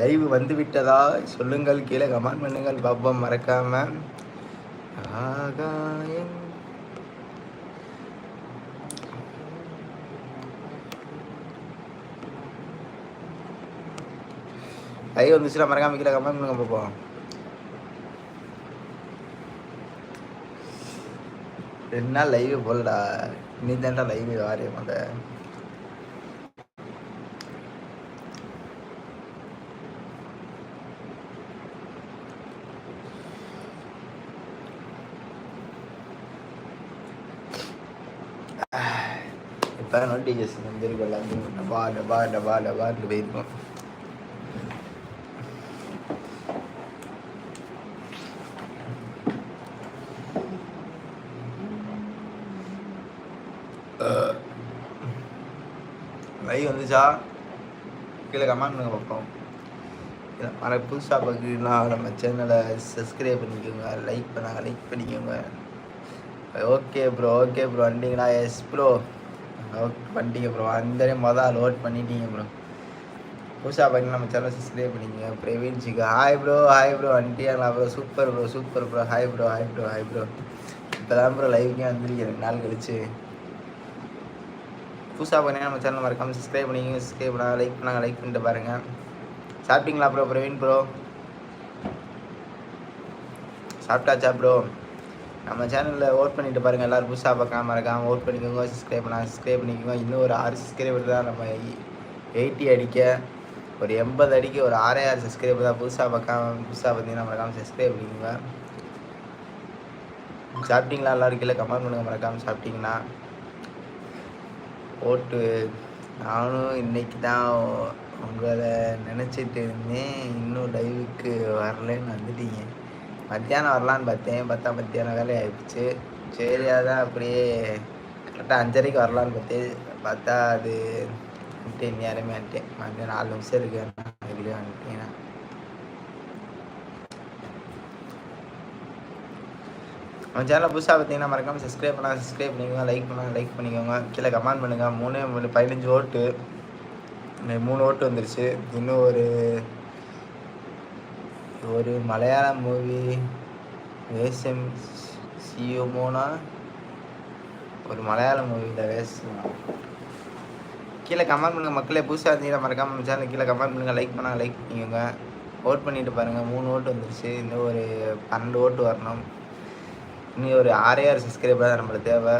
Live வந்து விட்டதா சொல்லுங்கள் கீழே கமெண்ட் பண்ணுங்கள். பாப்போம் மறக்காம. ஆகாயம். லைவ் வந்துச்சுன்னா மறக்காம கீழே கமெண்ட் பண்ணுங்க பார்ப்போம். ரெண்டு நாள் லைவ் போலடா நீ தான்டா லைவ் வாரியம் அந்த இப்போ நோட்டிஃபிகேஷன் வந்துருக்கு எல்லாத்தையும் டபா டபா டபா டபான்னு போயிருக்கோம் லைவ் வந்துச்சா கீழே கமெண்ட் பண்ணுங்க பார்ப்போம் இதை மற புதுசாக பார்க்குறீங்கன்னா நம்ம சேனலை சப்ஸ்கிரைப் பண்ணிக்கோங்க லைக் பண்ணாங்க லைக் பண்ணிக்கோங்க ஓகே ப்ரோ ஓகே ப்ரோ வந்தீங்களா எஸ் ப்ரோ ஓகே பண்ணிட்டீங்க ப்ரோ அந்த மொதல் லோட் பண்ணிட்டீங்க ப்ரோ புதுசாக பார்த்தீங்கன்னா நம்ம சேனல் சப்ஸ்கிரைப் பண்ணிங்க பிரவீன் சிக்கு hi bro hi bro வந்துட்டியாங்களா bro super bro super bro hi bro hi bro hi bro இப்போ தான் ப்ரோ லைவ்க்கே வந்துருக்கேன். ரெண்டு நாள் கழிச்சு. புதுசாக பண்ணி நம்ம சேனல் மறக்காமல் சப்ஸ்கிரைப் பண்ணிங்க சப்ஸ்கிரைப் பண்ணாங்க லைக் பண்ணாங்க லைக் பண்ணிட்டு பாருங்கள் சாப்பிட்டீங்களா ப்ரோ பிரவீன் ப்ரோ சாப்பிட்டாச்சா ப்ரோ நம்ம சேனலில் ஓட் பண்ணிட்டு பாருங்கள் எல்லோரும் புதுசாக பார்க்காம மறக்காமல் ஓட் பண்ணிக்கோங்க சப்ஸ்கிரைப் பண்ணாங்க சப்ஸ்கிரைப் பண்ணிக்கோங்க. இன்னும் ஒரு ஆறு சப்ஸ்கிரைபர் தான் நம்ம எயிட்டி அடிக்க ஒரு எண்பது அடிக்க ஒரு ஆறே ஆறு சப்ஸ்கிரைபர் தான் புதுசாக பார்க்காம புதுசாக பார்த்தீங்கன்னா மறக்காமல் சப்ஸ்கிரைப் பண்ணிக்கோங்க. சாப்பிட்டீங்களா? எல்லாரும் இல்லை கமெண்ட் பண்ணுங்கள் மறக்காமல் சாப்பிட்டீங்கன்னா. ஓட்டு நானும் இன்னைக்கு தான் உங்களை நினச்சிட்டு இருந்தேன். இன்னும் லைவுக்கு வரலன்னு வந்துட்டீங்க. மத்தியானம் வரலான்னு பார்த்தேன். பார்த்தா மத்தியானம் வேலை ஆயிடுச்சு. சரி அதான் அப்படியே கரெக்டாக அஞ்சரைக்கு வரலான்னு பார்த்தேன். பார்த்தா அது வந்துட்டேன் நேரமே வந்துட்டேன். மறுபடியும் நாலு நிமிஷம் இருக்கு. அதுலேயே வந்துட்டேன் நம்ம சேனலை புதுசாக பார்த்தீங்கன்னா மறக்காமல் சப்ஸ்கிரைப் பண்ணால் சப்ஸ்கிரைப் பண்ணிக்கோங்க. லைக் பண்ணால் லைக் பண்ணிக்கோங்க. கீழே கமெண்ட் பண்ணுங்கள் மூணு மூணு பதினஞ்சு ஓட்டு. மூணு ஓட்டு வந்துருச்சு. இன்னும் ஒரு ஒரு மலையாளம் மூவி வேஷம் சியோமோனா ஒரு மலையாளம் மூவியில் வேஷம். கீழே கமெண்ட் பண்ணுங்கள் மக்களே புதுசாக இருந்தீங்கன்னா மறக்காமல் நம்ம சேனல் கீழே கமெண்ட் பண்ணுங்கள் லைக் பண்ணால் லைக் பண்ணிக்கோங்க. ஓட் பண்ணிட்டு பாருங்கள் மூணு ஓட்டு வந்துருச்சு. இன்னும் ஒரு பன்னெண்டு ஓட்டு வரணும். இன்னும் ஒரு ஆறே ஆறு சப்ஸ்கிரைபர் தான் நம்மளுக்கு தேவை.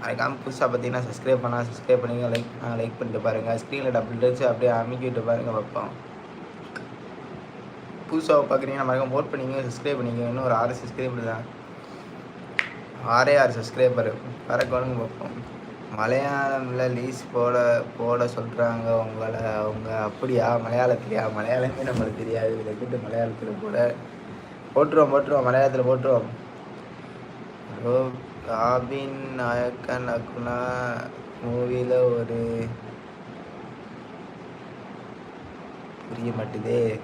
மறக்காமல் புதுசாக பார்த்தீங்கன்னா சப்ஸ்கிரைப் பண்ணால் சப்ஸ்கிரைப் பண்ணிங்க லைக் லைக் பண்ணிட்டு பாருங்கள் ஸ்க்ரீனில் டபுள் டச்சு அப்படியே அமைக்கிட்டு பாருங்கள் பார்ப்போம். புதுசாக பார்க்குறீங்கன்னா மறக்காம ஓட் பண்ணிங்க சப்ஸ்கிரைப் பண்ணிங்க இன்னும் ஒரு ஆறு சப்ஸ்கிரைபர் தான். ஆறே ஆறு சப்ஸ்கிரைபர் பறக்கணுங்க பார்ப்போம். மலையாளமில் லீஸ் போட போட சொல்கிறாங்க உங்களை அவங்க அப்படியா? மலையாளத்துலையா? மலையாளமே நம்மளுக்கு தெரியாது. இதில் கேட்டு மலையாளத்தில் போட. போட்டுருவோம் போட்டுருவோம். மலையாளத்தில் போட்டுருவோம். ரோ ராபின் நாயக்கன் அக்குனா மூவியில் ஒரு புரிய மாட்டுது.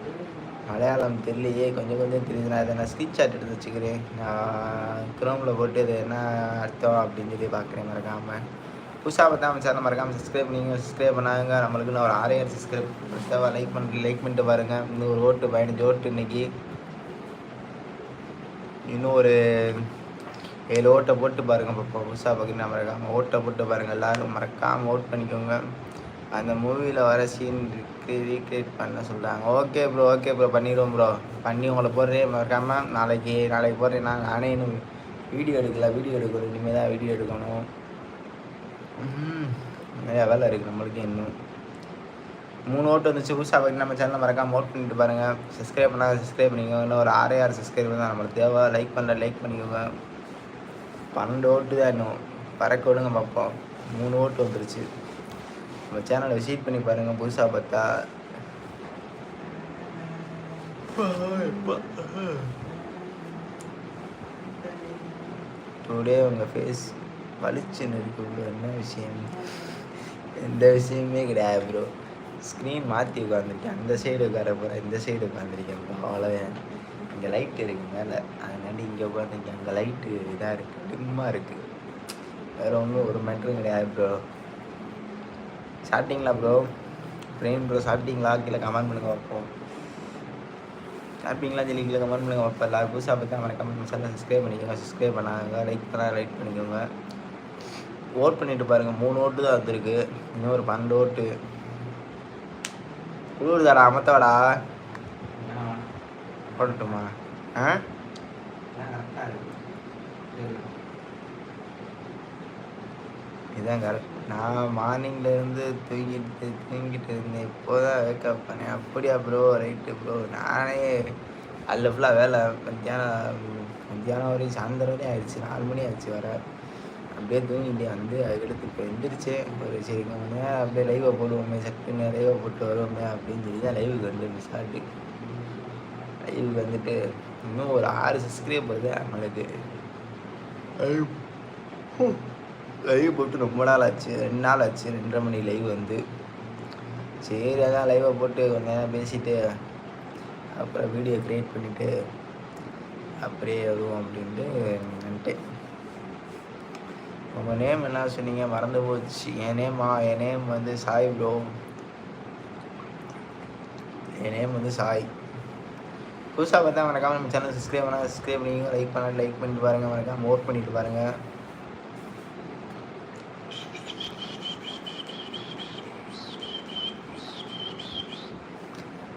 மலையாளம் தெரியலையே கொஞ்சம் கொஞ்சம் தெரியுது நான் இதை நான் ஸ்க்ரீன்ஷாட் எடுத்து வச்சுக்கிறேன். நான் க்ரோமில் போட்டு இது என்ன அர்த்தம் அப்படின்னு சொல்லி பார்க்குறேன் மறக்காமல் புதுசாக பார்த்தா நம்ம சேனல் மறக்காமல் சப்ஸ்கிரைப் பண்ணிங்க சப்ஸ்கிரைப் பண்ணாங்க நம்மளுக்கு இன்னும் ஒரு ஆறாயிரம் சப்ஸ்கிரைப் தேவை லைக் பண்ணி லைக் பண்ணிட்டு பாருங்கள் இன்னும் ஒரு ஓட்டு பதினஞ்சு ஓட்டு இன்னைக்கு. இன்னும் ஒரு ஏழு ஓட்டை போட்டு பாருங்கள் இப்போ புதுசாக பார்க்குறேன் மறக்காமல் ஓட்டை போட்டு பாருங்கள் எல்லோரும் மறக்காமல் ஓட் பண்ணிக்கோங்க. அந்த மூவியில் வர சீன் இருக்கு ரீக்ரியேட் பண்ண சொல்கிறாங்க ஓகே ப்ரோ ஓகே ப்ரோ பண்ணிடுவோம் ப்ரோ பண்ணி உங்களை போடுறேன் மறக்காமல் நாளைக்கு நாளைக்கு போடுறேன். நான் நானே இன்னும் வீடியோ எடுக்கல வீடியோ எடுக்கணும். இனிமேல் தான் வீடியோ எடுக்கணும். நிறையா வேலை இருக்குது நம்மளுக்கு இன்னும். மூணு ஓட்டு வந்துச்சு புதுசாக பார்த்தீங்கன்னா நம்ம சேனலில் மறக்காம ஓட் பண்ணிட்டு பாருங்கள் சப்ஸ்கிரைப் பண்ணால் சப்ஸ்கிரைப் பண்ணிக்கோங்க. இன்னும் ஒரு ஆறே ஆறு சப்ஸ்கிரைப் தான் நம்மளுக்கு தேவை. லைக் பண்ணல லைக் பண்ணிக்கோங்க. பன்னெண்டு ஓட்டு தான் இன்னும். பறக்க விடுங்க பார்ப்போம் மூணு ஓட்டு வந்துருச்சு. நம்ம சேனலை விசிட் பண்ணி பாருங்கள் புதுசாக பார்த்தா. டுடே உங்கள் ஃபேஸ் வலிச்சுன்னு இருக்கு என்ன விஷயம்? எந்த விஷயமே கிடையாது ப்ரோ ஸ்க்ரீன் மாற்றி உட்காந்துருக்கேன் அந்த சைடு உட்கார போகிறேன் இந்த சைடு உட்காந்துருக்கேன் ப்ரோ அவ்வளோதான் இங்கே லைட் இருக்கு மேலே. அதனால இங்கே உட்காந்துருக்கேன் அங்கே லைட்டு இதாக இருக்குது டிம்மாக இருக்குது வேறு ஒன்றும் ஒரு மேட்டரும் கிடையாது ப்ரோ சாப்பிட்டீங்களா ப்ரோ பிரேம் ப்ரோ சாப்பிட்டீங்களா? கீழே கமெண்ட் பண்ணுங்க பார்ப்போம். சாப்பிட்டீங்களா? சொல்லி கீழே கமெண்ட் பண்ணுங்க பார்ப்போம். எல்லாரும் புதுசாக பார்த்தா கமெண்ட் சேனல் சப்ஸ்கிரைப் பண்ணிக்கோங்க. சப்ஸ்கிரைப் பண்ணாங்க லைக் பண்ணால் லைக் பண்ணிக்கோங்க. ஓட் பண்ணிட்டு பாருங்கள் மூணு ஓட்டு தான் வந்திருக்கு. இன்னும் ஒரு பன்னெண்டு ஓட்டு. குளிர்தாடா அமத்தவாடா போடட்டுமா? ஆ? இதுதான் கரெக்ட் நான் மார்னிங்லேருந்து தூங்கிட்டு தூங்கிட்டு இருந்தேன். இப்போ தான் வேக்கப் பண்ணேன். அப்படியா ப்ரோ ரைட்டு ப்ரோ நானே அதில் ஃபுல்லாக வேலை. மத்தியானம் மத்தியானம் வரையும் சாயந்தரம் வரையும் ஆயிடுச்சு. நாலு மணி ஆயிடுச்சு வர. அப்படியே தூங்கிட்டு வந்து அதுக்கடுத்து இப்போ எந்திரிச்சேன் ஒரு சரி கொஞ்ச நேரம் அப்படியே லைவை போடுவோமே சட்டுன்னு லைவை போட்டு வருவோமே அப்படின்னு சொல்லி தான் லைவுக்கு வந்து ஸ்டார்ட்டு லைவுக்கு வந்துட்டு இன்னும் ஒரு ஆறு சப்ஸ்கிரைபர் தான் நம்மளுக்கு. லைவ் போட்டு ரொம்ப நாள் ஆச்சு. ரெண்டு நாள் ஆச்சு. ரெண்டரை மணி லைவ் வந்து. சரி அதான் லைவை போட்டு கொஞ்ச நேரம் பேசிட்டு அப்புறம் வீடியோ க்ரியேட் பண்ணிவிட்டு அப்படியே வருவோம் அப்படின்ட்டு வந்துட்டேன். உங்கள் நேம் என்ன சொன்னீங்க? மறந்து போச்சு. என் நேமா என் நேம் வந்து சாய் ப்ரோ என் நேம் வந்து சாய். புதுசாக பார்த்தா மறக்காமல் நம்ம சேனல் சப்ஸ்கிரைப் பண்ணால் சப்ஸ்கிரைப் பண்ணிங்க லைக் பண்ணால் லைக் பண்ணிட்டு பாருங்கள் மறக்காமல் ஓட் பண்ணிட்டு பாருங்கள்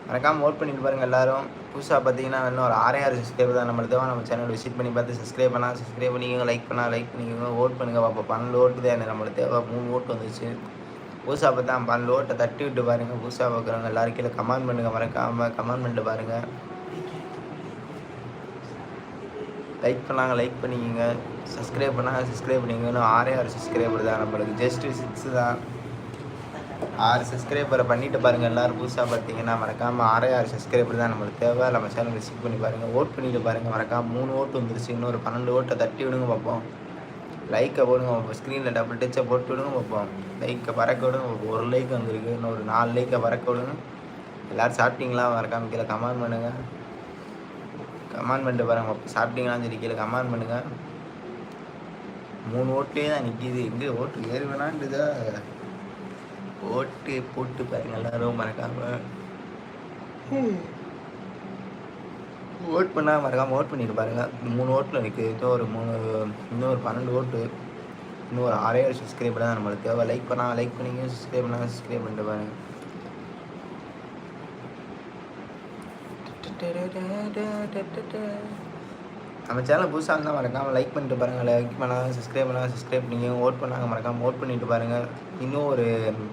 மறக்காமல் ஓட் பண்ணிட்டு பாருங்கள் எல்லோரும். புதுசாக பார்த்தீங்கன்னா இன்னும் ஒரு ஆறே ஆறு சப்ஸ்கிரைபர் தான். நம்மளுக்கு தேவை நம்ம சேனல் விசிட் பண்ணி பார்த்து சப்ஸ்கிரைப் பண்ணால் சப்ஸ்கிரைப் பண்ணிக்கோங்க லைக் பண்ணால் லைக் பண்ணிக்கோங்க. ஓட் பண்ணுங்கள் பார்ப்போம் பன்னெண்டு ஓட்டு தான் நம்மளுக்கு தேவை. மூணு ஓட்டு வந்துச்சு. புதுசாக பார்த்தா பன்னெண்டு ஓட்டை தட்டி விட்டு பாருங்கள் புதுசாக பார்க்குறவங்க எல்லாரும் கீழே கமெண்ட் பண்ணுங்கள் மறக்காமல் கமெண்ட் பண்ணிட்டு பாருங்கள் லைக் பண்ணாங்க லைக் பண்ணிக்கோங்க. சப்ஸ்கிரைப் பண்ணாங்க சப்ஸ்கிரைப் பண்ணிக்கோங்க. இன்னும் ஆறே ஆறு சப்ஸ்கிரைபர் தான் நம்மளுக்கு. ஜஸ்ட்டு சிக்ஸ் தான். ஆறு சப்ஸ்கிரைபரை பண்ணிட்டு பாருங்கள் எல்லோரும் புதுசாக பார்த்தீங்கன்னா மறக்காமல் ஆறே ஆறு சப்ஸ்கிரைபர் தான் நம்மளுக்கு தேவை. நம்ம சேனல் விசிட் பண்ணி பாருங்கள் ஓட் பண்ணிட்டு பாருங்கள் மறக்காமல் மூணு ஓட்டு வந்துருச்சு. இன்னொரு பன்னெண்டு ஓட்டை தட்டி விடுங்க பார்ப்போம் லைக்கை போடுங்க பார்ப்போம் ஸ்க்ரீனில் டபுள் டச்சை போட்டு விடுங்க பார்ப்போம் லைக்கை பறக்க விடுங்க ஒரு லைக் வந்துருக்கு இன்னொரு நாலு லைக்கை பறக்க விடுங்க. எல்லோரும் சாப்பிட்டீங்களா? மறக்காமல் கீழே கமெண்ட் பண்ணுங்கள் கமெண்ட் பண்ணிட்டு பாருங்க. சாப்பிட்டீங்களான்னு சொல்லி கீழே கமெண்ட் பண்ணுங்கள் மூணு ஓட்டே தான் நிற்கிது எங்கே ஓட்டு ஏறி ஓட்டு போட்டு பாருங்க எல்லாரும் மறக்காம. ஓட் பண்ணால் மறக்காமல் ஓட் பண்ணிட்டு பாருங்க. மூணு ஓட்டில் நிற்குது இன்னும் ஒரு மூணு இன்னும் ஒரு பன்னெண்டு ஓட்டு. இன்னும் ஒரு ஆறே ஏழு சப்ஸ்கிரைபர் தான் நம்மளுக்கு தேவை. லைக் பண்ணால் லைக் பண்ணிங்க சப்ஸ்கிரைப் பண்ணால் சப்ஸ்கிரைப் பண்ணிட்டு பாருங்க. நம்ம சேனல் புதுசாக இருந்தால் மறக்காமல் லைக் பண்ணிட்டு பாருங்கள் லைக் பண்ணாங்க சப்ஸ்கிரைப் பண்ணாங்க சப்ஸ்கிரைப் பண்ணிங்க ஓட் பண்ணாங்க மறக்காமல் ஓட் பண்ணிட்டு பாருங்கள் இன்னும் ஒரு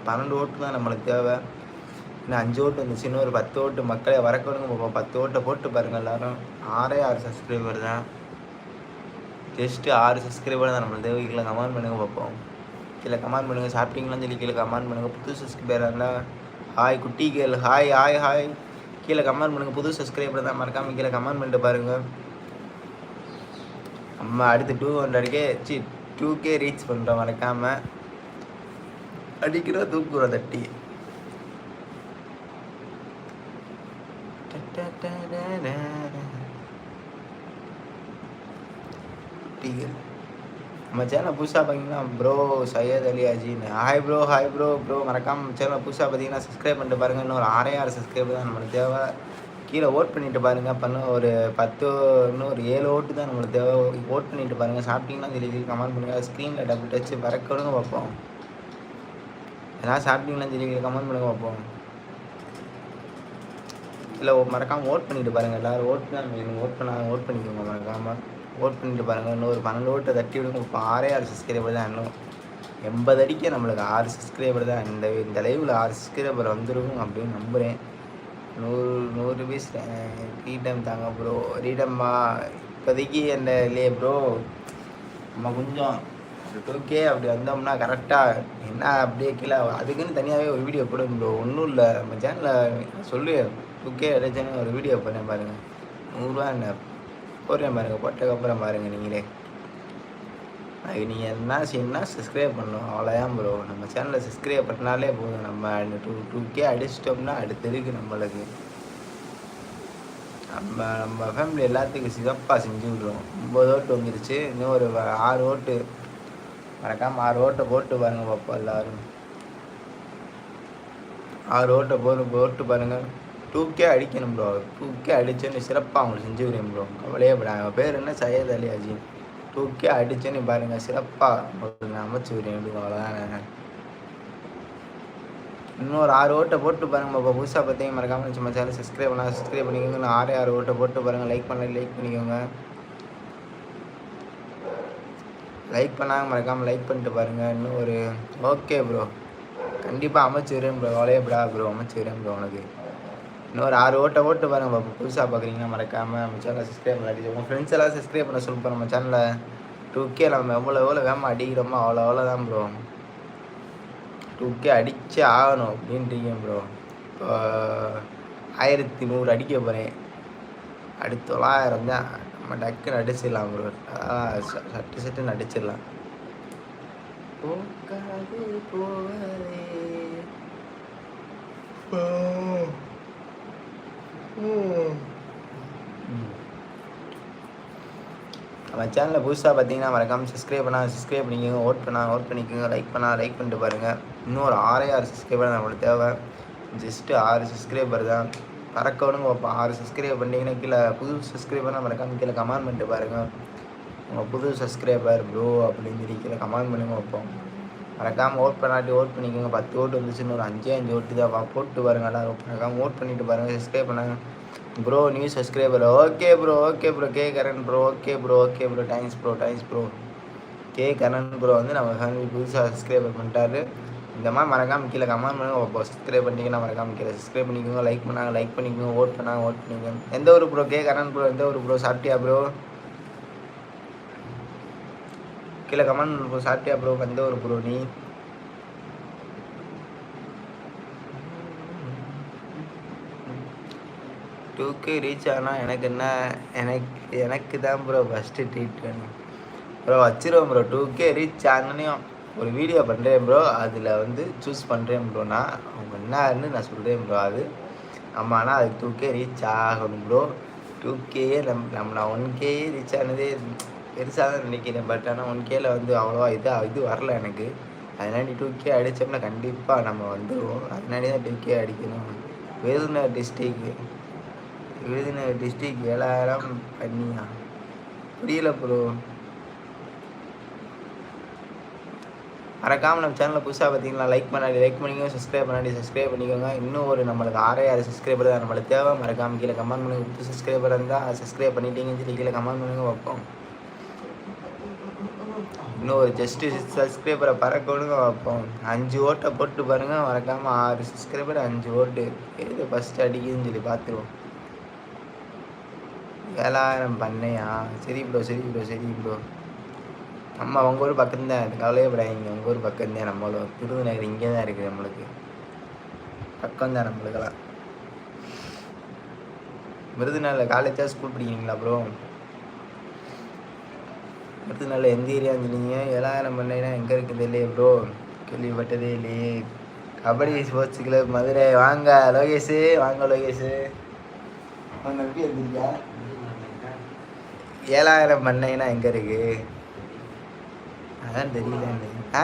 பன்னெண்டு ஓட்டு தான் நம்மளுக்கு தேவை. இன்னும் அஞ்சு ஓட்டு வந்துச்சு இன்னும் ஒரு பத்து ஓட்டு மக்களை வரக்கணுங்க போவோம் பத்து ஓட்டை போட்டு பாருங்கள் எல்லோரும். ஆறே ஆறு சப்ஸ்கிரைபர் தான். ஜஸ்ட்டு ஆறு சப்ஸ்கிரைபர் தான் நம்மளுக்கு தேவை. கீழே கமெண்ட் பண்ணுங்க பார்ப்போம் கீழே கமெண்ட் பண்ணுங்கள் சாப்பிட்டீங்களான்னு சொல்லி கீழே கமெண்ட் பண்ணுங்கள் புது சப்ஸ்கிரைபர் இருந்தால் ஹாய் குட்டி கேள் ஹாய் ஹாய் ஹாய் கீழே கமெண்ட் பண்ணுங்கள் புது சப்ஸ்கிரைபர் தான். மறக்காமல் கீழே கமெண்ட் பண்ணிட்டு பாருங்கள் நம்ம அடுத்து two hundred K C two K reach பண்ணுறோம் மறக்காமல் அடிக்கிறோம் தூக்குறோம் தட்டி. நம்ம சேனல் புதுசாக பார்த்தீங்கன்னா bro Syed Ali Ajin hi bro hi bro bro மறக்காமல் சேனல் புதுசாக பார்த்தீங்கன்னா சப்ஸ்கிரைப் பண்ணிட்டு பாருங்கள் இன்னும் ஒரு ஆறே ஆறு சப்ஸ்கிரைப் தான் நம்மளுக்கு தேவை. கீழே ஓட் பண்ணிட்டு பாருங்கள் பண்ண ஒரு பத்து இன்னும் ஒரு ஏழு ஓட்டு தான் நம்மளுக்கு தேவை. ஓட் பண்ணிட்டு பாருங்கள் சாப்பிட்டீங்கன்னா தெரியல கமெண்ட் பண்ணுங்கள் ஸ்க்ரீனில் டபுள் டச்சு பறக்க பார்ப்போம் எதாவது சாப்பிட்டீங்களான்னு தெரியல கமெண்ட் பண்ணுங்க பார்ப்போம் இல்லை மறக்காமல் ஓட் பண்ணிட்டு பாருங்கள் எல்லோரும் ஓட் பண்ணி ஓட் பண்ண ஓட் பண்ணிக்கோங்க. மறக்காமல் ஓட் பண்ணிட்டு பாருங்கள் இன்னும் ஒரு பன்னெண்டு ஓட்டை தட்டி விடுங்க. இப்போ ஆறே ஆறு சப்ஸ்கிரைபர் தான் இன்னும். எண்பது அடிக்க நம்மளுக்கு ஆறு சப்ஸ்கிரைபர் தான். இந்த இந்த லைவில் ஆறு சப்ஸ்கிரைபர் வந்துடும் அப்படின்னு நம்புகிறேன் நூறு நூறு பீஸ் ரீடம் தாங்க ப்ரோ ரீடம்மா இப்போதைக்கு என்ன இல்லையே ப்ரோ நம்ம கொஞ்சம் டூ கே அப்படி வந்தோம்னா கரெக்டாக என்ன அப்படியே கீழே அதுக்குன்னு தனியாகவே ஒரு வீடியோ போடும் ப்ரோ ஒன்றும் இல்லை. நம்ம சேனலில் சொல்லு. டூக்கே கே ஒரு வீடியோ பண்ணேன் பாருங்கள் நூறுரூவா என்ன? போடுறேன் பாருங்கள் போட்டதுக்கப்புறம் பாருங்கள் நீங்களே. அது நீங்கள் என்ன செய்யணும்னா சப்ஸ்கிரைப் பண்ணணும். அவ்வளோதான் ப்ரோ நம்ம சேனலில் சப்ஸ்கிரைப் பண்ணாலே போதும். நம்ம டூ டூ கே அடிச்சிட்டோம்னா அடுத்ததுக்கு நம்மளுக்கு? நம்ம நம்ம ஃபேமிலி எல்லாத்துக்கும் சிறப்பாக செஞ்சு விட்ருவோம் ஒம்பது ஓட்டு வந்துருச்சு. இன்னும் ஒரு ஆறு ஓட்டு. மறக்காமல் ஆறு ஓட்டை போட்டு பாருங்கள் பாப்பா எல்லோரும். ஆறு ஓட்டை போதும் ஓட்டு பாருங்கள் டூ கே அடிக்கணும் ப்ரோ டூ கே சிறப்பாக அவங்களுக்கு செஞ்சு விடுறேன் ப்ரோ கவலையே படாங்க பேர் என்ன? சையத் அலி அஜீம். தூக்கி கே பாருங்கள் சிறப்பாக உங்களுக்கு நான் அமைச்சு விடுறேன் அவ்வளோதானே இன்னொரு ஆறு ஓட்டை போட்டு பாருங்க இப்போ புதுசாக பார்த்தீங்க மறக்காமல் சும்மா சேனல் சப்ஸ்கிரைப் பண்ணா சப்ஸ்கிரைப் பண்ணிக்கோங்க. இன்னும் ஆறே ஆறு ஓட்டை போட்டு பாருங்கள் லைக் பண்ணல லைக் பண்ணிக்கோங்க. லைக் பண்ணாங்க மறக்காமல் லைக் பண்ணிட்டு பாருங்கள் இன்னும் ஒரு ஓகே ப்ரோ கண்டிப்பாக அமைச்சிடுறேன் ப்ரோ கவலையப்படா ப்ரோ அமைச்சிடுறேன் ப்ரோ உனக்கு. இன்னொரு ஆறு ஓட்டை ஓட்டு பாருங்க பாப்பா புதுசாக பார்க்குறீங்கன்னா மறக்காமல் நம்ம சேனலை சப்ஸ்கிரைப் பண்ணி உங்கள் ஃப்ரெண்ட்ஸ் எல்லாம் சப்ஸ்கிரைப் பண்ண சொல்லுப்போம் நம்ம சேனலை டூ கே நம்ம எவ்வளோ எவ்வளோ வேகமாக அடிக்கிறோமோ அவ்வளோ அவ்வளோ தான் ப்ரோ டூ கே அடிச்சே ஆகணும் அப்படின்றீங்க ப்ரோ இப்போ ஆயிரத்தி நூறு அடிக்க போகிறேன் அடுத்த தொள்ளாயிரம் தான். நம்ம டக்குன்னு அடிச்சிடலாம் ப்ரோ சட்டு சட்டுன்னு அடிச்சிடலாம். போகாது. போவதே போ. நம்ம சேனலில் புதுசாக பார்த்தீங்கன்னா மறக்காமல் சப்ஸ்கிரைப் பண்ணால் சப்ஸ்கிரைப் பண்ணிக்கோங்க ஓட் பண்ணால் ஓட் பண்ணிக்கோங்க லைக் பண்ணால் லைக் பண்ணிட்டு பாருங்கள் இன்னும் ஒரு ஆறே ஆறு சப்ஸ்கிரைபர் நம்மளுக்கு தேவை. ஜஸ்ட்டு ஆறு சப்ஸ்கிரைபர் தான். பறக்கணுங்க வைப்போம் ஆறு சப்ஸ்கிரைப் பண்ணிங்கன்னா கீழே புது சப்ஸ்கிரைபர்னால் மறக்காமல் கீழே கமெண்ட் பண்ணிட்டு பாருங்கள் உங்கள் புது சப்ஸ்கிரைபர் ப்ரோ அப்படின்னு சொல்லி கீழே கமெண்ட் பண்ணுங்க வைப்போம் மறக்காமல் ஓட் பண்ணாட்டி ஓட் பண்ணிக்கோங்க. பத்து ஓட்டு வந்துச்சுன்னு ஒரு அஞ்சே அஞ்சு ஓட்டு தான். போட்டு பாருங்க எல்லாரும் மறக்காமல் ஓட் பண்ணிட்டு பாருங்கள் சப்ஸ்கிரைப் பண்ணாங்க. Bro new subscriber okay bro okay bro K Karan bro okay bro okay bro thanks bro thanks bro K Karan bro வந்து நம்ம ஃபேமிலி புதுசாக சப்ஸ்கிரைபர் பண்ணிட்டாரு. இந்த மாதிரி மறக்காமல் கீழே கமெண்ட் பண்ணுங்க. சப்ஸ்கிரைப் பண்ணிட்டீங்கன்னா மறக்காமல் கீழே சப்ஸ்கிரைப் பண்ணிக்கோங்க. லைக் பண்ணாங்க லைக் பண்ணிக்கோங்க. ஓட் பண்ணாங்க ஓட் பண்ணிக்கோங்க. எந்த ஒரு ப்ரோ கே கரண் ப்ரோ எந்த ஒரு ப்ரோ சாப்பிட்டியா ப்ரோ கீழே கமெண்ட் ப்ரோ சாப்பிட்டியா ப்ரோ வந்த ஒரு ப்ரோ நீ. டூக்கு ரீச் ஆனால் எனக்கு என்ன எனக்கு எனக்கு தான் ப்ரோ ஃபஸ்ட்டு ட்ரீட் வேணும் ப்ரோ வச்சிருவோம் ப்ரோ டூ கே ரீச் ஆனனையும் ஒரு வீடியோ பண்ணுறேன் ப்ரோ அதில் வந்து சூஸ் பண்ணுறேன் ப்ரோண்ணா அவங்க என்னன்னு நான் சொல்கிறேன் ப்ரோ அது. ஆமாம் ஆனால் அதுக்கு டூ கே ரீச் ஆகணும் ப்ரோ டூ கேயே நம் நம்ம நான் ஒன் கேயே ரீச் ஆனதே பெருசாக தான் நினைக்கிறேன். பட் ஆனால் ஒன் கேல வந்து அவ்வளோவா இது இது வரல எனக்கு. அதனாடி டூ கே அடித்தோம்னா கண்டிப்பாக நம்ம வந்துடுவோம் அதனாடி தான் டூ கே அடிக்கணும். விருதுநகர் டிஸ்ட்ரிக்கு விருதுநகர் டிஸ்ட்ரிக் ஏழாயிரம் பண்ணியா? புரியல ப்ரோ மறக்காமல் நம்ம சேனலில் புதுசாக பார்த்தீங்கன்னா லைக் பண்ணாடி லைக் பண்ணிக்கோங்க சப்ஸ்கிரைப் பண்ணாடி சப்ஸ்கிரைப் பண்ணிக்கோங்க. இன்னும் ஒரு நம்மளுக்கு ஆறே ஆறு சப்ஸ்கிரைபர் தான். நம்மளுக்கு தேவை மறக்காமல் கீழே கமெண்ட் பண்ணுங்க. புது சப்ஸ்கிரைபர் இருந்தால் சப்ஸ்கிரைப் பண்ணிட்டீங்கன்னு சொல்லி கீழே கமெண்ட் பண்ணுங்க. வைப்போம். இன்னும் ஒரு ஜஸ்ட்டு சப்ஸ்கிரைபரை பறக்கணுங்க வைப்போம் அஞ்சு ஓட்டை போட்டு பாருங்கள் மறக்காமல் ஆறு சப்ஸ்கிரைபர் அஞ்சு ஓட்டு. எது ஃபஸ்ட்டு அடிக்குதுன்னு சொல்லி பார்த்துருவோம். ஏழாயிரம் பண்ணையா? சரி ப்ரோ சரி ப்ரோ சரி ப்ரோ நம்ம உங்கள் ஊர் பக்கம் தான் கவலையே படாதீங்க உங்கள் ஊர் பக்கம் தான் நம்மளும் விருதுநகர் இங்கே தான் இருக்குது நம்மளுக்கு. பக்கம் தான் நம்மளுக்கெல்லாம். விருதுநகரில் காலேஜாக ஸ்கூல் படிக்கிறீங்களா ப்ரோ விருதுநகரில் எந்த ஏரியா சொன்னீங்க ஏழாயிரம் பண்ணைனா எங்கே இருக்குது? இல்லையே ப்ரோ கேள்விப்பட்டதே இல்லையே. Kabaddi sports club Madurai. வாங்க லோகேஷு. வாங்க லோகேஷு. வாங்க எப்படி இருந்தீங்க ஏழாயிரம் பண்ணைனா எங்கே இருக்கு? அதான் தெரியல ஆ?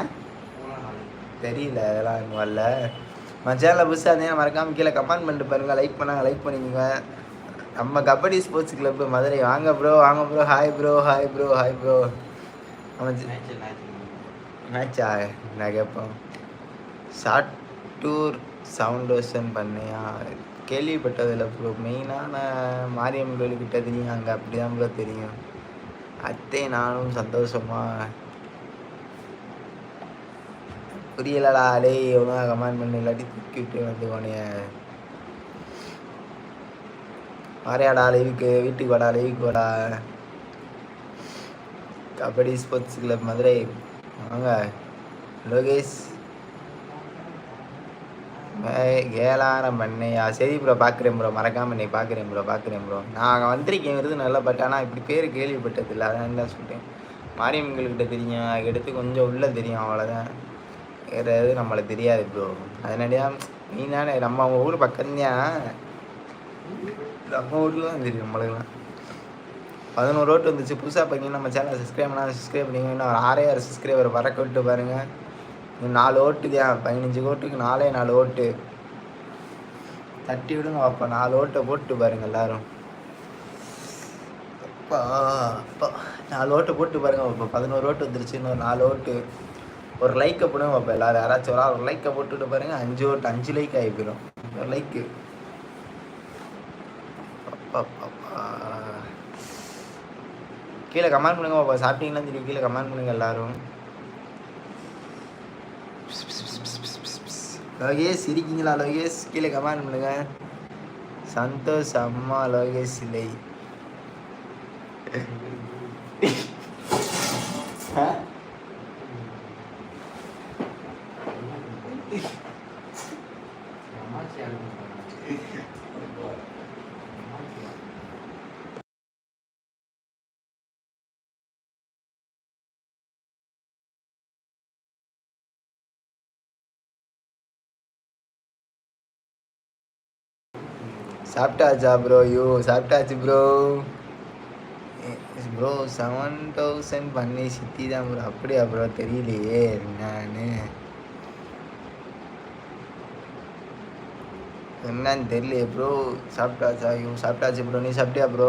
தெரியல அதெல்லாம் வரல. மச்சானில் புதுசாக இருந்தீங்கன்னா மறக்காமல் கீழே கமெண்ட் பண்ணிட்டு பாருங்க. லைக் பண்ணாங்க லைக் பண்ணிக்கோங்க. நம்ம கபடி ஸ்போர்ட்ஸ் கிளப் மதுரை. வாங்க ப்ரோ வாங்க bro hi bro hi bro hi bro மேட்சா நான் கேட்போம்? ஷார்ட் டூர் சவுண்ட் ஓஷன் பண்ணையா? கேள்விப்பட்டதில்ல ப்ரோ மெயினான மாரியம்மன் கோயிலுக்கிட்ட தெரியும். அங்கே அப்படி தான் ப்ரோ தெரியும். அத்தை நானும் சந்தோஷமா புரியலடா. டேய் ஒழுங்கா கமெண்ட் பண்ணி. இல்லாட்டி தூக்கி விட்டு வந்து உனைய வாரியாடா லைவுக்கு வீட்டுக்கு வாடா லைவுக்கு வாடா. Kabaddi sports club Madurai. வாங்க. லோகேஷ். ஏ- ஏழாயிரம் பண்ணையா? சரி ப்ரோ பார்க்குறேன் ப்ரோ மறக்காம நீ பார்க்குறேன் ப்ரோ பார்க்குறேன் ப்ரோ நான் அங்கே வந்திருக்கேன் விருது நல்லா பட் ஆனால் இப்படி பேர் கேள்விப்பட்டதில்லை. அதான் தான் சொல்லிட்டேன் மாரியம்மன்கிட்ட தெரியும். எடுத்து கொஞ்சம் உள்ளே தெரியும் அவ்வளோதான் வேறு எதுவும் நம்மளை தெரியாது ப்ரோ அதனாடியா நீனானே நம்ம அவங்க ஊர் பக்கம்தான். நம்ம ஊருக்கு தான் தெரியும் நம்மளுக்குலாம் பதினோரு ஓட்டு வந்துச்சு. புதுசாக பார்த்தீங்கன்னா நம்ம சேனல் சப்ஸ்கிரைப் பண்ணால் சப்ஸ்கிரைப் பண்ணிங்க இன்னும் ஒரு ஆறே ஆறு சப்ஸ்கிரைபர் வரக்க விட்டு பாருங்கள் நாலு ஓட்டு தான். பதினஞ்சு ஓட்டுக்கு நாலே நாலு ஓட்டு. தட்டி விடுங்க அப்போ. நாலு ஓட்டை போட்டு பாருங்கள் எல்லாரும். அப்பா அப்பா. நாலு ஓட்டு போட்டு பாருங்க இப்போ பதினோரு ஓட்டு வந்துருச்சு. இன்னொரு நாலு ஓட்டு. ஒரு லைக்கை போடுங்க அப்போ எல்லாரும். யாராச்சும் ஒரு ஒரு லைக்கை போட்டுட்டு பாருங்கள் அஞ்சு ஓட்டு அஞ்சு லைக் ஆகி போயிடும் ஒரு லைக்கு அப்பா அப்பா கீழே கமெண்ட் பண்ணுங்க பாப்பா. சாப்பிட்டீங்களான்னு தெரியும். கீழே கமெண்ட் பண்ணுங்க எல்லாரும். லோகேஷ் இருக்கீங்களா லோகேஷ் கீழே கமெண்ட் பண்ணுங்க. சந்தோஷ் அம்மா லோகேஷ் இல்லை. சாப்பிட்டாச்சா ப்ரோ ஐயோ சாப்பிட்டாச்சு ப்ரோ ப்ரோ செவன் தௌசண்ட் பண்ணி சித்தி தான் ப்ரோ அப்படியா ப்ரோ தெரியலையே நான். என்னன்னு தெரியலையே ப்ரோ சாப்பிட்டாச்சா? ஐயோ சாப்பிட்டாச்சு ப்ரோ நீ சாப்பிட்டியா ப்ரோ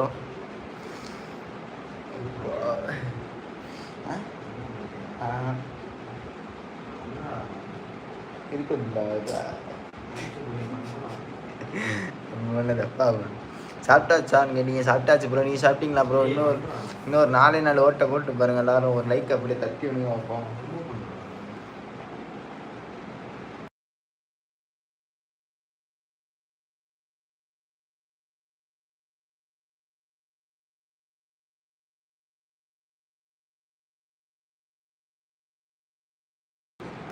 இருக்குங்களா தப்பா சாப்பிட்டாச்சா? நீங்கள் சாப்பிட்டாச்சு ப்ரோ நீங்கள் சாப்பிட்டீங்களா ப்ரோ இன்னொரு இன்னொரு நாலே நாள் ஓட்டை போட்டு பாருங்க. எல்லாரும் ஒரு லைக் அப்படியே தட்டி விடுங்க வைப்போம்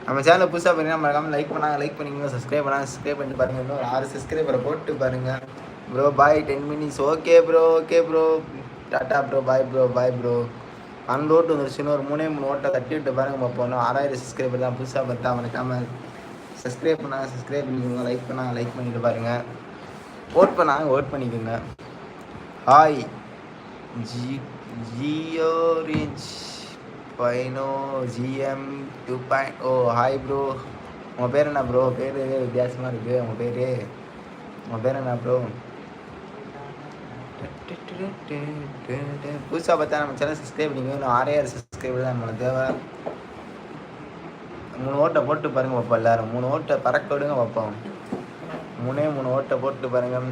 நம்ம சேனலை புதுசாக பார்த்தீங்கன்னா மறக்காம லைக் பண்ணாங்க லைக் பண்ணிக்கோங்க சப்ஸ்கிரைப் பண்ணாங்க சப்ஸ்கிரைப் பண்ணிட்டு பாருங்க. இன்னும் ஒரு ஆறு சப்ஸ்கிரைபரை போட்டு பாருங்க. Bro bye ten minutes okay bro okay bro tata bro bye bro bye bro அந்த ஓட்டு வந்துருச்சு. இன்னும் ஒரு மூணே மூணு ஓட்டை தட்டி விட்டு பாருங்க பார்ப்போம். இன்னும் ஆறாயிரம் சப்ஸ்கிரைபர் தான் புதுசாக பார்த்தா மறக்காம சப்ஸ்கிரைப் பண்ணாங்க சப்ஸ்கிரைப் பண்ணிக்கோங்க லைக் பண்ணாங்க லைக் பண்ணிட்டு பாருங்க. ஓட் பண்ணாங்க ஓட் பண்ணிக்கோங்க. Hi G Jio rich பைனோ GM two point O hi bro உங்கள் பேர் என்ன ப்ரோ பேர் வித்தியாசமாக இருக்குது உங்கள் பேர்? உங்கள் பேர் என்ன ப்ரோ புதுசாக பார்த்தா நம்ம சேனல் சப்ஸ்கிரைப் பண்ணிக்கோங்க இன்னும் ஆறாயிரம் சப்ஸ்கிரைபர் தான் நம்மளுக்கு தேவை. மூணு ஓட்டை போட்டு பாருங்கள் பார்ப்போம் எல்லாரும். மூணு ஓட்டை பறக்க விடுங்க பார்ப்போம் மூணே மூணு ஓட்டை போட்டு பாருங்கள்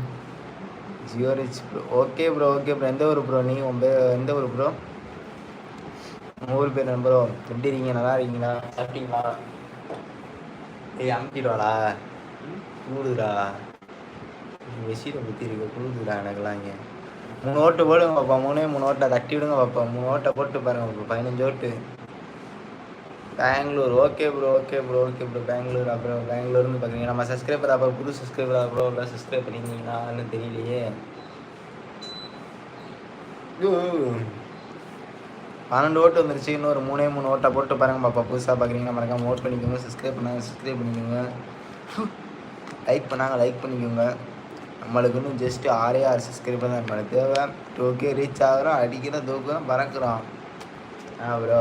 Jio rich bro okay bro okay bro எந்த ஊர் ப்ரோ நீ? உன் எந்த ஒரு ப்ரோ ஊர் பேர் நம்பரோ எப்படி இருக்கீங்க? நல்லா இருக்கீங்களா? சாப்பிட்டீங்களா? ஏய் அமுக்கிடுவாளா? கூடுதுடா வெசியில் பற்றி இருக்க. கூடுதுடா எனக்குலாம் இங்கே. மூணு ஓட்டு போடுங்க பாப்பா. மூணே மூணு ஓட்டை தட்டி விடுங்க பாப்பா. மூணு ஓட்டை போட்டு பாருங்க பாப்பா. பதினஞ்சு vote. Bangalore. Okay bro okay bro okay bro Bangalore அப்புறம் பெங்களூர்னு பார்க்குறீங்க நம்ம சப்ஸ்கிரைபர் அப்புறம் புது சப்ஸ்கிரைபர் அப்புறம் இல்லை சப்ஸ்கிரைப் பண்ணிருந்தீங்களான்னு தெரியலையே. ஐயோ. பன்னெண்டு ஓட்டு வந்துருச்சு. இன்னொரு மூணே மூணு ஓட்டை போட்டு பாருங்க பாப்பா. புதுசாக பார்க்குறீங்கன்னா மறக்காம ஓட் பண்ணிக்கோங்க. சப்ஸ்கிரைப் பண்ணாங்க சப்ஸ்கிரைப் பண்ணிக்கோங்க. லைக் பண்ணாங்க லைக் பண்ணிக்கோங்க. நம்மளுக்கு இன்னும் ஜஸ்ட்டு ஆறே ஆறு சப்ஸ்கிரைப் தான் நம்மளுக்கு தேவை. டூ கே ரீச் ஆகுறோம். அடிக்கிறோம் தூக்குறோம் பறக்கிறோம். ஆ bro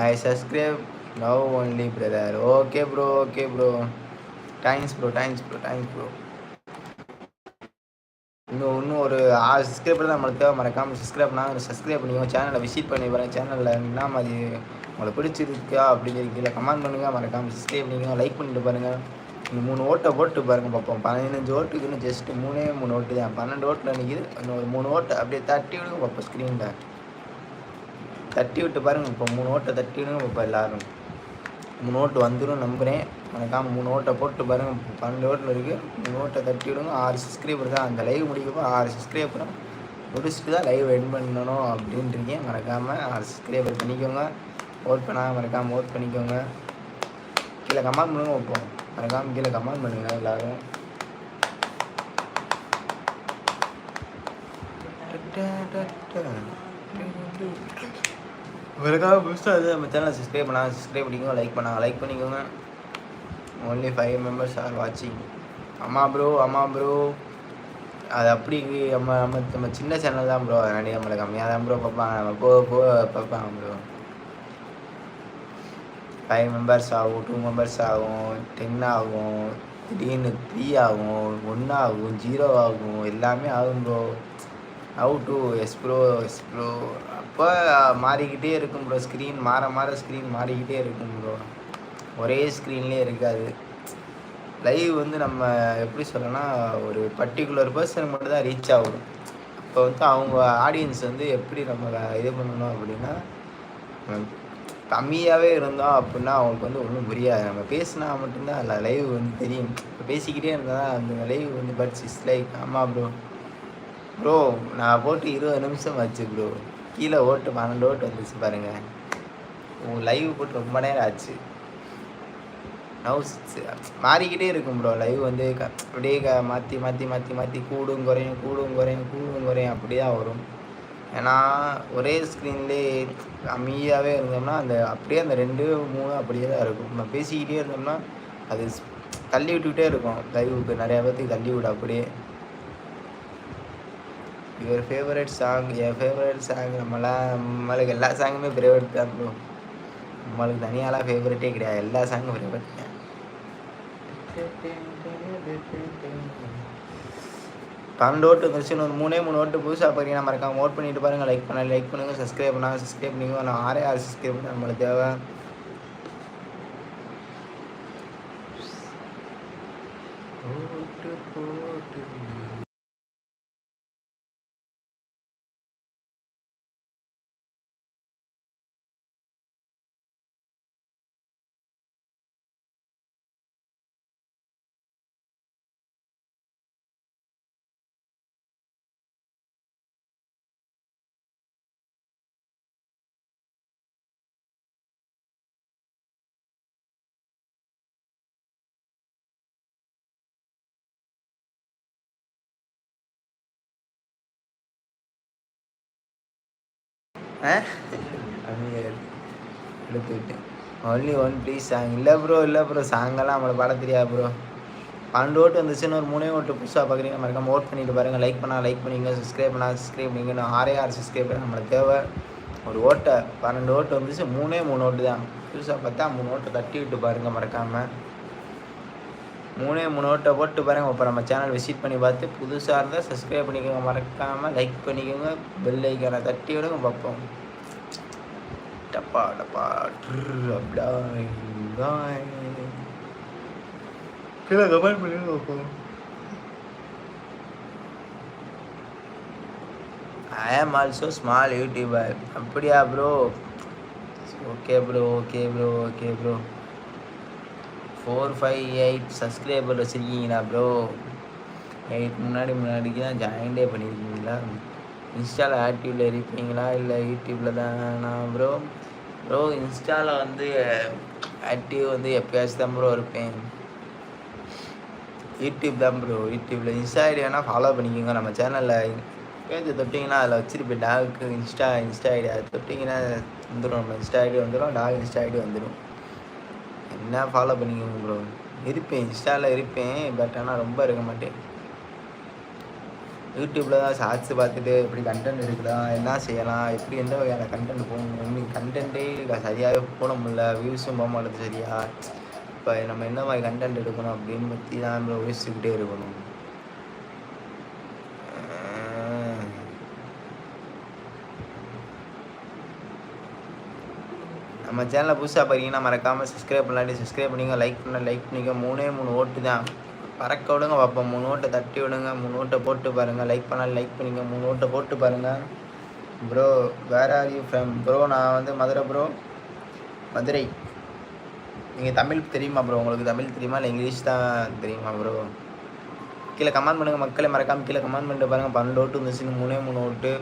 I subscribe now only brother okay bro okay bro thanks bro thanks bro thanks bro இன்னும் ஒரு ஆறு சப்ஸ்கிரைபர் தான் நம்மளுக்கு தேவை. மறக்காமல் சப்ஸ்கிரைப் பண்ணால் சப்ஸ்கிரைப் பண்ணிக்கோங்க சேனலை விசிட் பண்ணி பாருங்கள் சேனலில் என்ன அது உங்களை பிடிச்சிருக்கா அப்படின்னு கீழே கமெண்ட் பண்ணுங்கள் மறக்காமல் சப்ஸ்கிரைப் பண்ணிக்கோங்க. லைக் பண்ணிட்டு பாருங்கள் இந்த மூணு ஓட்டை போட்டு பாருங்கள் பார்ப்போம். பதினஞ்சு ஓட்டுக்கு இன்னும் ஜஸ்ட்டு மூணே மூணு ஓட்டு தான். பன்னெண்டு ஓட்டில் நிற்கிது இன்னும் ஒரு மூணு ஓட்டை அப்படியே தட்டி விடுங்க. பார்ப்போம் ஸ்க்ரீனில் தட்டி விட்டு பாருங்கள் இப்போ மூணு ஓட்டை தட்டி விடுங்க. பார்ப்போம் எல்லோரும். மூணு ஓட்டு வந்துடும் நம்புகிறேன் மறக்காமல் மூணு ஓட்டை போட்டு பாருங்கள் பன்னெண்டு ஓட்டில் இருக்குது மூணு ஓட்டை தட்டி விடுங்க. ஆறு சப்ஸ்கிரைபர் தான். அந்த லைவ் முடிக்கப்போ ஆறு சப்ஸ்கிரைபரும் முடிச்சுட்டு தான் லைவ் என் பண்ணணும் அப்படின்றீங்க. மறக்காமல் ஆறு சப்ஸ்கிரைபர் பண்ணிக்கோங்க. ஓட் பண்ணாமல் மறக்காமல் ஓட் பண்ணிக்கோங்க. கீழே கமெண்ட் பண்ணுங்க. வைப்போம். மறக்காமல் கீழே கமெண்ட் பண்ணுங்கள் எல்லோரும். உங்களுக்காக புதுசாக இது நம்ம சேனலை சப்ஸ்கிரைப் பண்ணாங்க சப்ஸ்கிரைப் பண்ணிக்கோங்க லைக் பண்ணாங்க லைக் பண்ணிக்கோங்க. ஒன்லி ஃபைவ் மெம்பர்ஸ் ஆர் வாட்சிங் அம்மா ப்ரோ அம்மா ப்ரோ அது அப்படி நம்ம நம்ம நம்ம சின்ன சேனல் தான் ப்ரோ அதனாடி நம்மளை கம்மியாக தான் ப்ரோ பார்ப்பாங்க. நம்ம போக போக பார்ப்பாங்க ப்ரோ ஃபைவ் மெம்பர்ஸ் ஆகும் டூ மெம்பர்ஸ் ஆகும் டென் ஆகும் திடீர்னு த்ரீ ஆகும் ஒன்று ஆகும் ஜீரோ ஆகும் எல்லாமே ஆகும் bro how to yes bro yes bro அப்போ மாறிக்கிட்டே இருக்கும் ப்ரோ ஸ்க்ரீன் மாற மாற ஸ்க்ரீன் மாறிக்கிட்டே இருக்கும் ப்ரோ ஒரே ஸ்க்ரீன்லேயே இருக்காது. லைவ் வந்து நம்ம எப்படி சொல்லனா ஒரு பர்டிகுலர் பர்சன் மட்டும் தான் ரீச் ஆகும். இப்போ வந்து அவங்க ஆடியன்ஸ் வந்து எப்படி நம்ம இது பண்ணணும் அப்படின்னா கம்மியாகவே இருந்தோம் அப்படின்னா அவங்களுக்கு வந்து ஒன்றும் புரியாது. நம்ம பேசினா மட்டும்தான் இல்லை லைவ் வந்து தெரியும். இப்போ பேசிக்கிட்டே இருந்தால் அந்த லைவ் வந்து பட்ஸ் இஸ் லைக் ஆமாம் ப்ரோ ப்ரோ நான் போட்டு இருபது நிமிஷம் ஆச்சு ப்ரோ கீழே ஓட்டு பன்னெண்டு ஓட்டு வந்துச்சு பாருங்கள் உங்கள் லைவ் போட்டு ரொம்ப நேரம் ஆச்சு. நவுஸ் மாறிக்கிட்டே இருக்கும் ப்ரோ லைவ் வந்து க அப்படியே க மாற்றி மாற்றி மாற்றி மாற்றி கூடும் குறையும் கூடும் குறையும் கூடும் குறையும் அப்படி தான் வரும். ஏன்னா ஒரே ஸ்க்ரீன்லேயே கம்மியாகவே இருந்தோம்னா அந்த அப்படியே அந்த ரெண்டு மூணு அப்படியே தான் இருக்கும். நம்ம பேசிக்கிட்டே இருந்தோம்னா அது தள்ளி விட்டுக்கிட்டே இருக்கும். லைவுக்கு நிறையா பேர்த்துக்கு தள்ளி விட அப்படியே. யுவர் ஃபேவரட் சாங் என் ஃபேவரட் சாங் நம்மளாம் நம்மளுக்கு எல்லா சாங்குமே ஃபேவரட் தான் ப்ரோ நம்மளுக்கு தனியாலாம் ஃபேவரட்டே கிடையாது. எல்லா சாங்கும் ஃபேவரட் தான். பன்னெண்டு ஓட்டு வந்துருச்சு. ஒரு மூணே மூணு ஓட்டு புதுசாக பார்த்தீங்கன்னா மறக்காம ஓட் பண்ணிட்டு பாருங்கள் லைக் பண்ண லைக் பண்ணுங்கள் சப்ஸ்கிரைப் பண்ணாங்க. சப்ஸ்கிரைப் பண்ணிக்கோ நான் ஆறே ஆறு சப்ஸ்கிரைப் பண்ண நம்மளுக்கு தேவை. ஓட்டு போட்டு எடுத்துக்கிட்டேன் ஒன்லி ஒன் ப்ளீஸ் சாங் இல்லை ப்ரோ இல்லை ப்ரோ சாங்கெல்லாம் நம்மளை பாட தெரியாது ப்ரோ பன்னெண்டு ஓட்டு வந்துச்சுன்னு ஒரு மூணே ஓட்டு புதுசாக பார்க்குறீங்க மறக்காம ஓட் பண்ணிட்டு பாருங்கள் லைக் பண்ணால் லைக் பண்ணிங்க சப்ஸ்கிரைப் பண்ணால் சப்ஸ்கிரைப் பண்ணிங்க நான் ஆறே ஆறு சப்ஸ்கிரைப் நம்மளுக்கு தேவை. ஒரு ஓட்டை பன்னெண்டு ஓட்டு வந்துச்சு. மூணே மூணு ஓட்டு தான் புதுசாக பார்த்தா மூணு ஓட்டை தட்டி விட்டு பாருங்கள் மறக்காமல் மூணே மூணு ஓட்டை போட்டு பாருங்கள் இப்போ நம்ம சேனல் விசிட் பண்ணி பார்த்து புதுசாக இருந்தால் சப்ஸ்கிரைப் பண்ணிக்கோங்க. மறக்காமல் லைக் பண்ணிக்கோங்க. பெல் ஐக்கானை தட்டி விடுங்க. பார்ப்போம். டப்பா டப்பா கீழே கமெண்ட் பண்ணி பார்ப்போம். I am also small YouTuber அப்படியா bro okay bro okay bro okay bro four five eight subscriber வச்சுருக்கீங்களா ப்ரோ எயிட் முன்னாடி முன்னாடிக்கு தான் ஜாயின்டே பண்ணியிருக்கீங்களா இன்ஸ்டாவில் ஆக்டிவில் இருப்பீங்களா? இல்லை யூடியூப்பில் தானா ப்ரோ ப்ரோ இன்ஸ்டாவில் வந்து ஆக்டிவ் வந்து எப்போயாச்சும் தான் ப்ரோ இருப்பேன். யூடியூப் தான் ப்ரோ யூடியூப்பில் இன்ஸ்டா ஐடி வேணால் ஃபாலோ பண்ணிக்கோங்க. நம்ம சேனலில் பேஜ் தொட்டிங்கன்னா அதில் வச்சுருப்பேன் டாக்கு இன்ஸ்டா இன்ஸ்டா ஐடி அது தொட்டிங்கன்னா வந்துடும் நம்ம இன்ஸ்டா ஐடி வந்துடும் டாக் இன்ஸ்டா ஐடி வந்துடும் என்ன ஃபாலோ பண்ணிக்கோங்க ப்ரோ இருப்பேன் இன்ஸ்டாவில் இருப்பேன் பட் ஆனால் ரொம்ப இருக்க மாட்டேன். யூடியூப்பில் தான் ஷார்ட்ஸ் பார்த்துட்டு எப்படி கண்டென்ட் இருக்குதா என்ன செய்யலாம் எப்படி எந்த வகையான கண்டென்ட் போகணும் இன்னைக்கு கண்டென்ட்டே சரியாகவே போட முடியல வியூஸும் போக மாட்டேது சரியா? இப்போ நம்ம என்ன மாதிரி கண்டென்ட் எடுக்கணும் அப்படின்னு பற்றி தான் நம்ம யோசிச்சுக்கிட்டே இருக்கணும். நம்ம சேனலை புதுசாக பார்த்தீங்கன்னா மறக்காமல் சப்ஸ்கிரைப் பண்ணலாட்டி சப்ஸ்கிரைப் பண்ணிங்க லைக் பண்ண லைக் பண்ணிக்க மூணே மூணு ஓட்டு தான். பறக்க விடுங்க பார்ப்போம் மூணு ஓட்டை தட்டி விடுங்க. மூணு ஓட்டை போட்டு பாருங்கள் லைக் பண்ணாலும் லைக் பண்ணிங்க மூணு ஓட்டை போட்டு பாருங்கள் bro where are you from bro நான் வந்து மதுரை ப்ரோ மதுரை. நீங்கள் தமிழ் தெரியுமா ப்ரோ உங்களுக்கு தமிழ் தெரியுமா? இல்லை இங்கிலீஷ் தான் தெரியுமா ப்ரோ கீழே கமெண்ட் பண்ணுங்கள் மக்களை. மறக்காமல் கீழே கமெண்ட் பண்ணிட்டு பாருங்கள் பன்னெண்டு ஓட்டு வந்துச்சுன்னு மூணே மூணு ஓட்டு.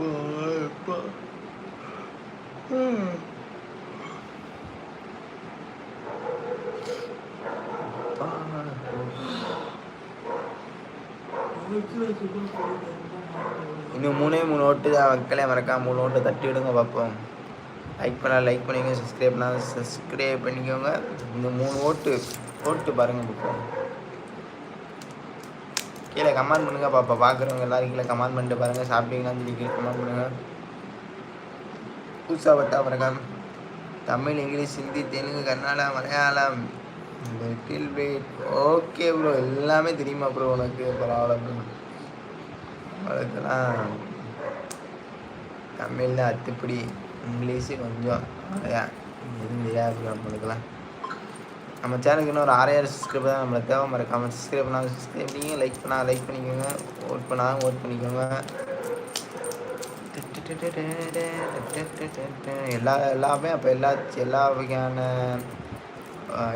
Hmm. இன்னும் மூணே மூணு ஓட்டு தான் மக்களே மறக்காம மூணு ஓட்டு தட்டி விடுங்க பார்ப்போம். லைக் பண்ணால் லைக் பண்ணிக்கோங்க சப்ஸ்கிரைப் பண்ணால் சப்ஸ்கிரைப் பண்ணிக்கோங்க. இந்த மூணு ஓட்டு ஓட்டு பாருங்கள் பார்ப்போம். கீழே கமெண்ட் பண்ணுங்கள் பாப்பா பார்க்குறவங்க எல்லாரும் கீழே கமெண்ட் பண்ணிட்டு பாருங்கள் சாப்பிட்டீங்களான்னு சொல்லி கீழே கமெண்ட் பண்ணுங்கள் புதுசாக பார்த்தா பாருங்க. Tamil English Hindi Telugu Kannada Malayalam little wait okay bro எல்லாமே தெரியுமா ப்ரோ உனக்கு? பரவாயில்ல ப்ரோ அதுக்கெல்லாம் தமிழில் அத்துப்படி இங்கிலீஷு கொஞ்சம் நிறையா எதுவும் தெரியாது ப்ரோ நம்மளுக்கெல்லாம். நம்ம சேனலுக்கு இன்னும் ஒரு ஆறாயிரம் சப்ஸ்கிரைபர் தான் நம்மளுக்கு தேவை. மறக்காமல் சப்ஸ்கிரைப் பண்ணால் சப்ஸ்கிரைப் பண்ணிங்க லைக் பண்ணால் லைக் பண்ணிக்கோங்க. ஓட் பண்ணால் ஓட் பண்ணிக்கோங்க. எல்லா எல்லாமே அப்போ எல்லா எல்லா வகையான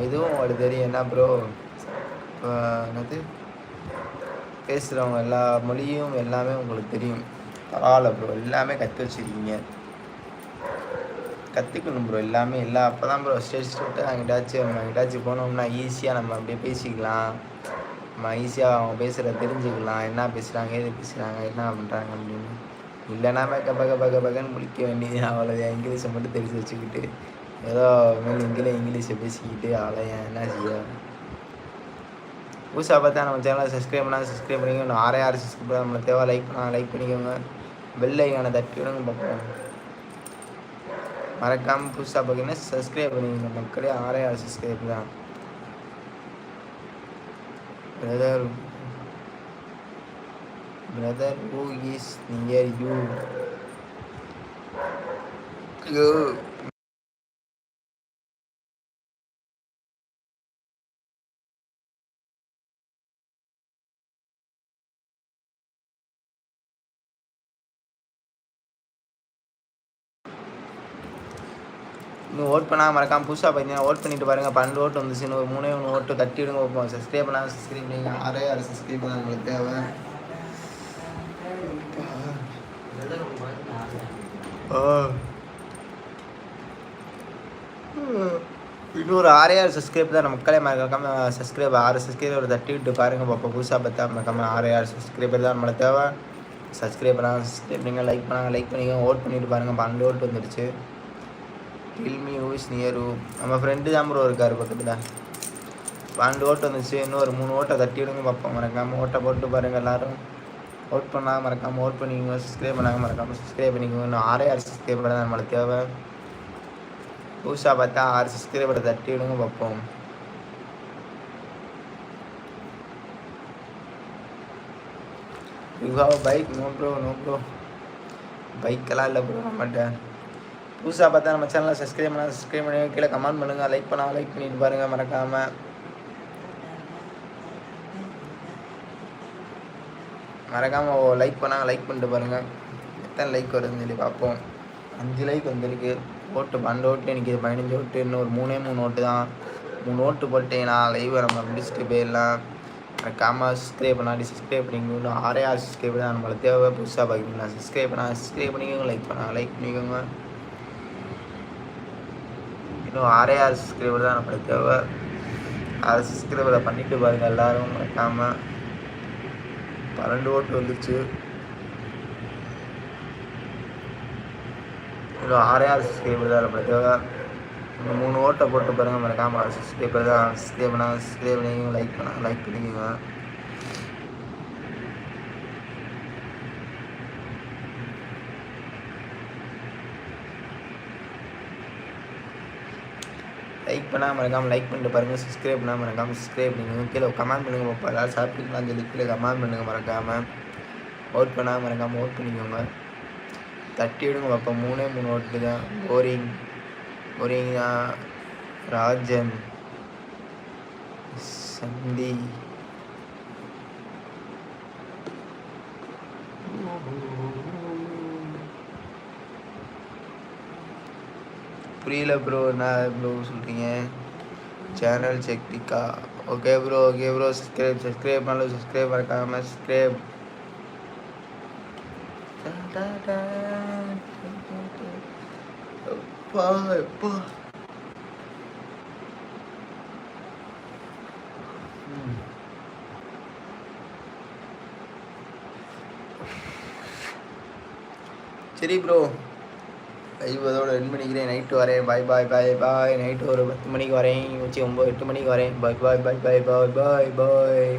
இதுவும் உங்களுக்கு தெரியும். என்ன ப்ரோ இப்போ என்னது? பேசுகிறவங்க எல்லா மொழியும் எல்லாமே உங்களுக்கு தெரியும். பரவாயில்ல ப்ரோ எல்லாமே கற்று வச்சுருக்கீங்க. கற்றுக்கணும் ப்ரோ எல்லாமே. எல்லா அப்போ தான் ப்ரோ ஸ்டேஜ் விட்டு அங்கிட்டாச்சும் நம்ம போனோம்னா ஈஸியாக நம்ம அப்படியே பேசிக்கலாம். நம்ம ஈஸியாக அவங்க பேசுகிறத தெரிஞ்சுக்கலாம். என்ன பேசுகிறாங்க எது பேசுகிறாங்க என்ன பண்ணுறாங்க அப்படின்னு. இல்லைன்னா பக்க பக்க பக்க பக்கன்னு முடிக்க வேண்டியது அவ்வளோ இங்கிலீஷை மட்டும் தெரிஞ்சு வச்சுக்கிட்டு ஏதோ மேல் இங்கிலீஷ் இங்கிலீஷை பேசிக்கிட்டு அவ்வளோ என்ன செய்ய? புதுசாக பார்த்தா நம்ம சேனலை சப்ஸ்கிரைப் பண்ணால் சப்ஸ்கிரைப் பண்ணிக்கோங்க. ஆறே ஆறு சப்ஸ்கிரைப் நம்மளை தேவை லைக் பண்ணால் லைக் பண்ணிக்கோங்க. பெல் ஐக்கானை தட்டி விடுங்க பார்ப்போம் மறக்காமல் புதுசாக பார்த்தீங்கன்னா சப்ஸ்கிரைப் பண்ணிக்கோங்க மக்களே. ஆறே ஆறு சப்ஸ்கிரைப் தான். Brother brother who is near you you vote பண்ணால் மறக்காமல் புதுசாக பார்த்தீங்கன்னா ஓட் பண்ணிட்டு பாருங்கள் பன்னெண்டு ஓட்டு வந்துச்சுன்னு ஒரு மூணே மூணு ஓட்டு தட்டி விடுங்க வைப்போம் சப்ஸ்கிரைப் பண்ணால் சப்ஸ்கிரைப் பண்ணிங்க. ஆறே ஆறு சப்ஸ்கிரைப் பண்ண உங்களுக்கு தேவை. ஓ. இன்னொரு ஆறே ஆறு சப்ஸ்கிரைப் தான். மக்களே மறக்காம சப்ஸ்கிரைப் ஆறு ஒரு தட்டி விட்டு பாருங்கள் பாப்பா புதுசாக பார்த்தா மறக்காம ஆறே ஆறு சப்ஸ்கிரைபர் தான் நம்மளை தேவை. சப்ஸ்கிரைப் பண்ணால் சப்ஸ்கிரைப் பண்ணுங்கள் லைக் பண்ணாங்க. லைக் பண்ணிக்கோங்க. ஓட் பண்ணிட்டு பாருங்கள் பன்னெண்டு ஓட்டு வந்துடுச்சு. டில்மி ஹூஸ் நியர் நம்ம ஃப்ரெண்டு தான் ப்ரோ இருக்கார் பக்கத்தில். பன்னெண்டு ஓட்டு வந்துச்சு. இன்னும் ஒரு மூணு ஓட்டை தட்டி விடுங்க பார்ப்போம் மறக்காமல் ஓட்டை போட்டு பாருங்கள் எல்லோரும். ஓட் பண்ணால் மறக்காமல் ஓட் பண்ணிக்கோங்க. சப்ஸ்கிரைப் பண்ணாங்க மறக்காமல் சப்ஸ்கிரைப் பண்ணிக்கோங்க. இன்னும் ஆறே ஆறு சப்ஸ்கிரைபர் தான் நம்மளுக்கு தேவை. புதுசாக பார்த்தா ஆறு சப்ஸ்கிரைபரை தட்டி விடுங்க பார்ப்போம் you have bike no bro no bro பைக்கெல்லாம் இல்லை ப்ரோ நம்மகிட்ட புதுசாக பார்த்தா நம்ம சேனலை சப்ஸ்கிரைப் பண்ணால் சப்ஸ்கிரைப் பண்ணி கீழே கமெண்ட் பண்ணுங்கள் லைக் பண்ணால் லைக் பண்ணிட்டு பாருங்கள் மறக்காமல் மறக்காமல் லைக் பண்ணால் லைக் பண்ணிட்டு பாருங்கள் எத்தனை லைக் வருதுன்னு சொல்லி பார்ப்போம். அஞ்சு லைக் வந்திருக்கு. ஓட்டு பன்னெண்டு ஓட்டு எனக்கு பதினஞ்சு ஓட்டு இன்னும் ஒரு மூணே மூணு ஓட்டு தான். மூணு ஓட்டு போட்டீங்கன்னா லைவை நம்ம முடிச்சுட்டு போயிடலாம். மறக்காமல் சப்ஸ்கிரைப் பண்ணாடி சப்ஸ்கிரைப் பண்ணிக்கோங்க. இன்னும் ஆறே ஆறு சப்ஸ்கிரைப் தான் நம்மளுக்கு தேவை புதுசாக பார்க்கணும் சப்ஸ்கிரைப் பண்ணால் சப்ஸ்கிரைப் பண்ணிக்கோங்க லைக் பண்ணால் லைக் பண்ணிக்கோங்க. இன்னும் ஆறே ஆறு சப்ஸ்கிரைபர் தான் நம்மளுக்கு தேவை. ஆறு சப்ஸ்கிரைபரை பண்ணிட்டு பாருங்கள் எல்லோரும் மறக்காமல் பன்னெண்டு ஓட்டு வந்துச்சு இன்னும் ஆறே ஆறு சப்ஸ்கிரைபர் தான் நம்மளுக்கு தேவை. இன்னும் மூணு ஓட்டை போட்டு பாருங்கள் மறக்காமல் சப்ஸ்கிரைபர் தான். சப்ஸ்கிரைப் பண்ணால் சப்ஸ்கிரைப் பண்ணிக்கோங்க லைக் பண்ணால் லைக் பண்ணிக்கோங்க. பண்ணாமல் பண்ணால் மறக்காமல் லைக் பண்ணிட்டு பாருங்கள் சப்ஸ்கிரைப் பண்ணாமல் மறக்காமல் சப்ஸ்கிரைப் பண்ணுங்கள் கீழே கமெண்ட் பண்ணுங்கள் பார்ப்போம் எல்லோரும் சாப்பிட்டுக்கலாம்னு சொல்லி கீழே கமெண்ட் பண்ணுங்கள் மறக்காமல் ஓட் பண்ணாமல் மறக்காமல் ஓட் பண்ணிக்கோங்க. தட்டி விடுங்க பார்ப்போம் மூணே மூணு ஓட்டு தான். Boring boring Rajan. சந்தி. புரியல ப்ரோ என்ன ப்ரோ சொல்கிறீங்க channel செக்டிக்கா okay bro okay bro subscribe subscribe பண்ணல சப்ஸ்கிரைப் மறக்காமல் சப்ஸ்கிரைப் எப்பா எப்பா? சரி ப்ரோ லைவ் அதோட ரெண்டு பண்ணிக்கிறேன் நைட்டு வரேன். பாய் பாய் பாய் பாய் நைட்டு ஒரு பத்து மணிக்கு வரேன். வச்சு ஒம்பது எட்டு மணிக்கு வரேன். பாய் பாய் பாய் பாய் பாய் பாய் பாய்